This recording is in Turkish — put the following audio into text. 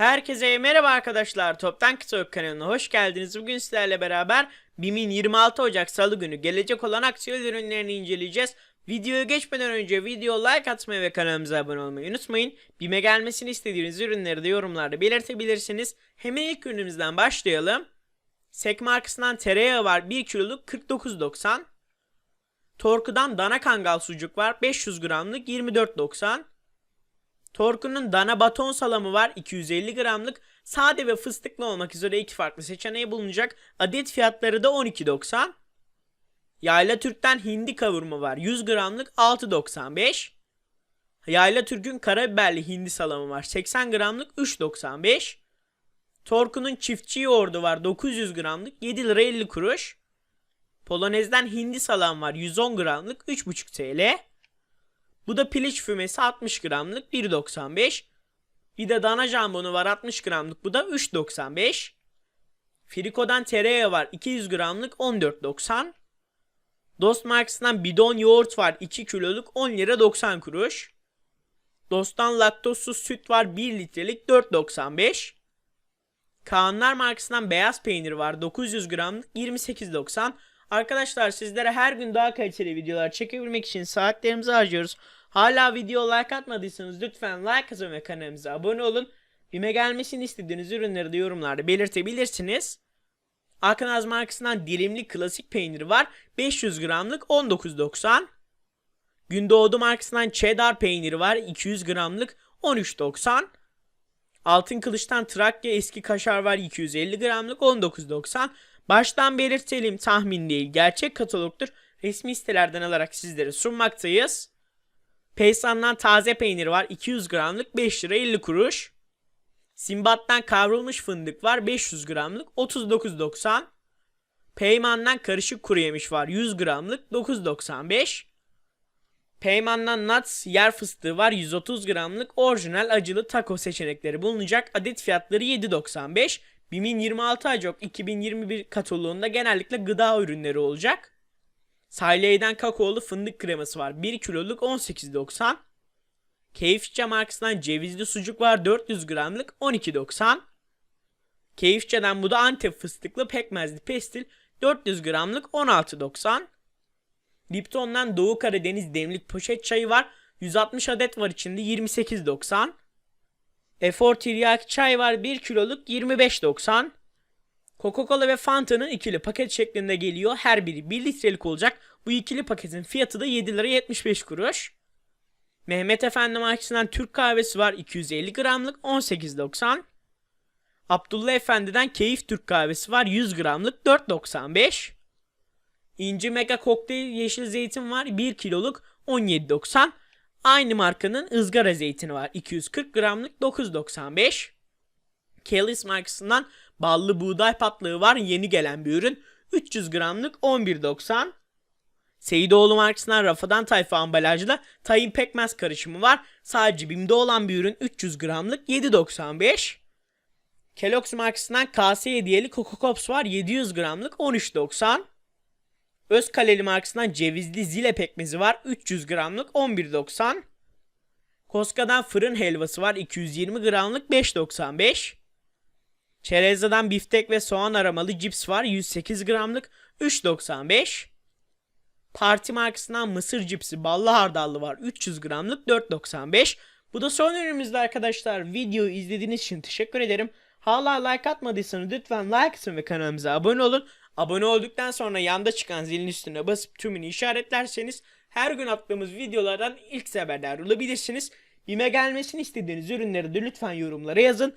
Herkese merhaba arkadaşlar. Toptan Kısa kanalına hoş geldiniz. Bugün sizlerle beraber BİM'in 26 Ocak Salı günü gelecek olan aksiyon ürünlerini inceleyeceğiz. Videoya geçmeden önce video like atmayı ve kanalımıza abone olmayı unutmayın. BİM'e gelmesini istediğiniz ürünleri de yorumlarda belirtebilirsiniz. Hemen ilk ürünümüzden başlayalım. Sek markasından tereyağı var 1 kiloluk 49.90. Torku'dan dana kangal sucuk var 500 gramlık 24.90. Torku'nun dana baton salamı var 250 gramlık. Sade ve fıstıklı olmak üzere iki farklı seçeneği bulunacak. Adet fiyatları da 12.90. Yayla Türk'ten hindi kavurma var 100 gramlık 6.95. Yayla Türk'ün karabiberli hindi salamı var 80 gramlık 3.95. Torku'nun çiftçi yoğurdu var 900 gramlık 7 lira 50 kuruş. Polonez'den hindi salam var 110 gramlık 3.5 TL. Bu da piliç fümesi 60 gramlık 1.95. Bir de dana jambonu var 60 gramlık bu da 3.95. Friko'dan tereyağı var 200 gramlık 14.90. Dost markasından bidon yoğurt var 2 kiloluk 10 lira 90 kuruş. Dost'tan laktozsuz süt var 1 litrelik 4.95. Kaanlar markasından beyaz peynir var 900 gramlık 28.90. Arkadaşlar sizlere her gün daha kaliteli videolar çekebilmek için saatlerimizi harcıyoruz. Hala video like atmadıysanız lütfen like atın ve kanalımıza abone olun. Bime gelmesini istediğiniz ürünleri de yorumlarda belirtebilirsiniz. Aknaz markasından dilimli klasik peyniri var. 500 gramlık 19.90. Gündoğdu markasından cheddar peyniri var. 200 gramlık 13.90. Altın Kılıç'tan Trakya eski kaşar var 250 gramlık 19.90. Baştan belirtelim tahmin değil gerçek katalogdur. Resmi sitelerden alarak sizlere sunmaktayız. Peysan'dan taze peynir var 200 gramlık 5 lira 50 kuruş. Simbat'tan kavrulmuş fındık var 500 gramlık 39.90. Peyman'dan karışık kuru yemiş var 100 gramlık 9.95. Peyman'dan nuts yer fıstığı var 130 gramlık orijinal acılı taco seçenekleri bulunacak. Adet fiyatları 7.95. BİM'in 26 Ocak 2021 kataloğunda genellikle gıda ürünleri olacak. Sayley'den kakaolu fındık kreması var 1 kiloluk 18.90. Keyifçe markasından cevizli sucuk var 400 gramlık 12.90. Keyifçe'den bu da Antep fıstıklı pekmezli pestil 400 gramlık 16.90. Lipton'dan Doğu Karadeniz demlik poşet çayı var. 160 adet var içinde 28.90. Efor tiryaki çay var 1 kiloluk 25.90. Coca-Cola ve Fanta'nın ikili paket şeklinde geliyor. Her biri 1 litrelik olacak. Bu ikili paketin fiyatı da 7 lira 75 kuruş. Mehmet Efendi markasından Türk kahvesi var 250 gramlık 18.90. Abdullah Efendi'den Keyif Türk kahvesi var 100 gramlık 4.95. İnci Mega Kokteyl Yeşil Zeytin var 1 kiloluk 17.90. Aynı markanın ızgara zeytini var 240 gramlık 9.95. Kelly's markasından ballı buğday patlığı var yeni gelen bir ürün 300 gramlık 11.90. Seyidoğlu markasından Rafadan Tayfa ambalajlı tayin pekmez karışımı var. Sadece BİM'de olan bir ürün 300 gramlık 7.95. Kellogg's markasından kase hediyeli Coco Pops var 700 gramlık 13.90. Özkaleli markasından cevizli zile pekmezi var 300 gramlık 11.90. Koska'dan fırın helvası var 220 gramlık 5.95. Çereza'dan biftek ve soğan aramalı cips var 108 gramlık 3.95. Parti markasından mısır cipsi ballı hardallı var 300 gramlık 4.95. Bu da son ürünümüzde arkadaşlar. Videoyu izlediğiniz için teşekkür ederim. Hala like atmadıysanız lütfen like atın ve kanalımıza abone olun. Abone olduktan sonra yanda çıkan zilin üstüne basıp tümünü işaretlerseniz her gün attığımız videolardan ilk haberdar olabilirsiniz. Bime gelmesini istediğiniz ürünleri de lütfen yorumlara yazın.